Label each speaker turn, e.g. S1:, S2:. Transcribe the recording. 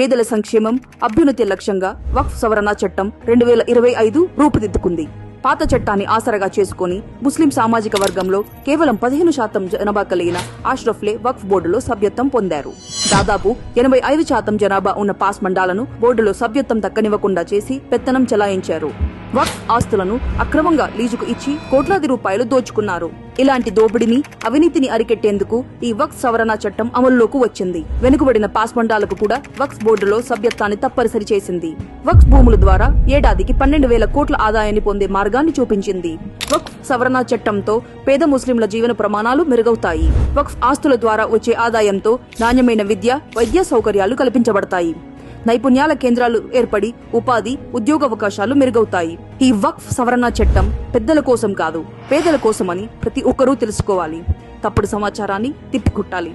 S1: పేదల సంక్షేమం అభ్యున్నతి లక్ష్యంగా వక్ఫ్ సవరణ చట్టం రెండు వేల ఇరవై ఐదు రూపుదిద్దుకుంది. పాత చట్టాన్ని ఆసరగా చేసుకుని ముస్లిం సామాజిక వర్గంలో కేవలం పదిహేను శాతం జనాభా కలిగిన ఆష్రఫ్లే వక్ఫ్ బోర్డులో సభ్యత్వం పొందారు. దాదాపు ఎనభై ఐదు శాతం జనాభా ఉన్న పాస్ మండాలను బోర్డులో సభ్యత్వం దక్కనివ్వకుండా చేసి పెత్తనం చెలాయించారు. వక్ఫ్ ఆస్తులను అక్రమంగా లీజుకు ఇచ్చి కోట్లాది రూపాయలు దోచుకున్నారు. ఇలాంటి దోపిడీని అవినీతిని అరికెట్టేందుకు ఈ వక్స్ సవరణ చట్టం అమల్లోకి వచ్చింది. వెనుకబడిన పాస్మండాలకు కూడా వక్స్ బోర్డులో సభ్యత్వాన్ని తప్పనిసరి చేసింది. వక్స్ భూముల ద్వారా ఏడాదికి పన్నెండు వేల కోట్ల ఆదాయాన్ని పొందే మార్గాన్ని చూపించింది. వక్ఫ్ సవరణ చట్టంతో పేద ముస్లింల జీవన ప్రమాణాలు మెరుగవుతాయి. వక్ఫ్ ఆస్తుల ద్వారా వచ్చే ఆదాయంతో నాణ్యమైన విద్య వైద్య సౌకర్యాలు కల్పించబడతాయి. నైపుణ్యాల కేంద్రాలు ఏర్పడి ఉపాధి ఉద్యోగావకాశాలు మెరుగవుతాయి. ఈ వక్ఫ్ సవరణ చట్టం పెద్దల కోసం కాదు పేదల కోసమని ప్రతి ఒక్కరూ తెలుసుకోవాలి. తప్పుడు సమాచారాన్ని తిప్పికొట్టాలి.